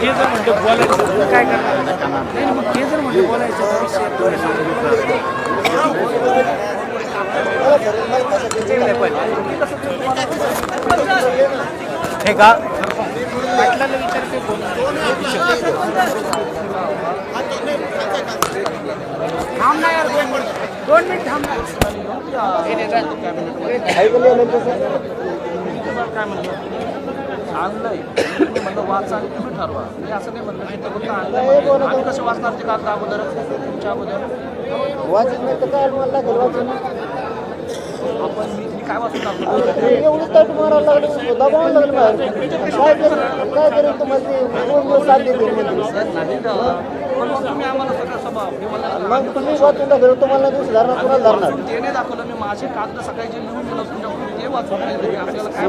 ते जर म्हणते बोलायचं काय करणार? नाही मग ते जर म्हणते बोलायचं हे का? पाटलाला विचारते थांब ना यार दोन मिनिट दोन मिनिट थांब ना. नाही, काय म्हणलं? आणलंय. मी म्हणलं वाचा आणि तुम्ही ठरवा. मी असं नाही म्हणलं मी तर फक्त आणलंय आम्ही कसं वाचणार ते कागद अगोदर? तुमच्या अगोदर? वाचत नाही तर काय मला लागेल वाचून आपण मी मी काय वाचून टाकतो एवढी तट मारायला लागली दबावायला लागलं बाहेर. काय करेल काय करेल तुम्हाला नाही मग तुम्ही वाचून दाखवलं तुम्हाला दुसरी धरणार कुणाला धरणार वाचून ते नाही दाखवलं मी. माझे कागद सकाळी जे लिहून दिलं तुमच्याकडून ते वाचून. आपल्याला काय